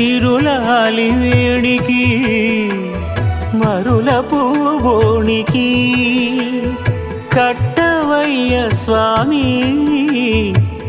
సిరులాలి వేడికి మరుల పూబోనికి కట్టవయ్య స్వామి.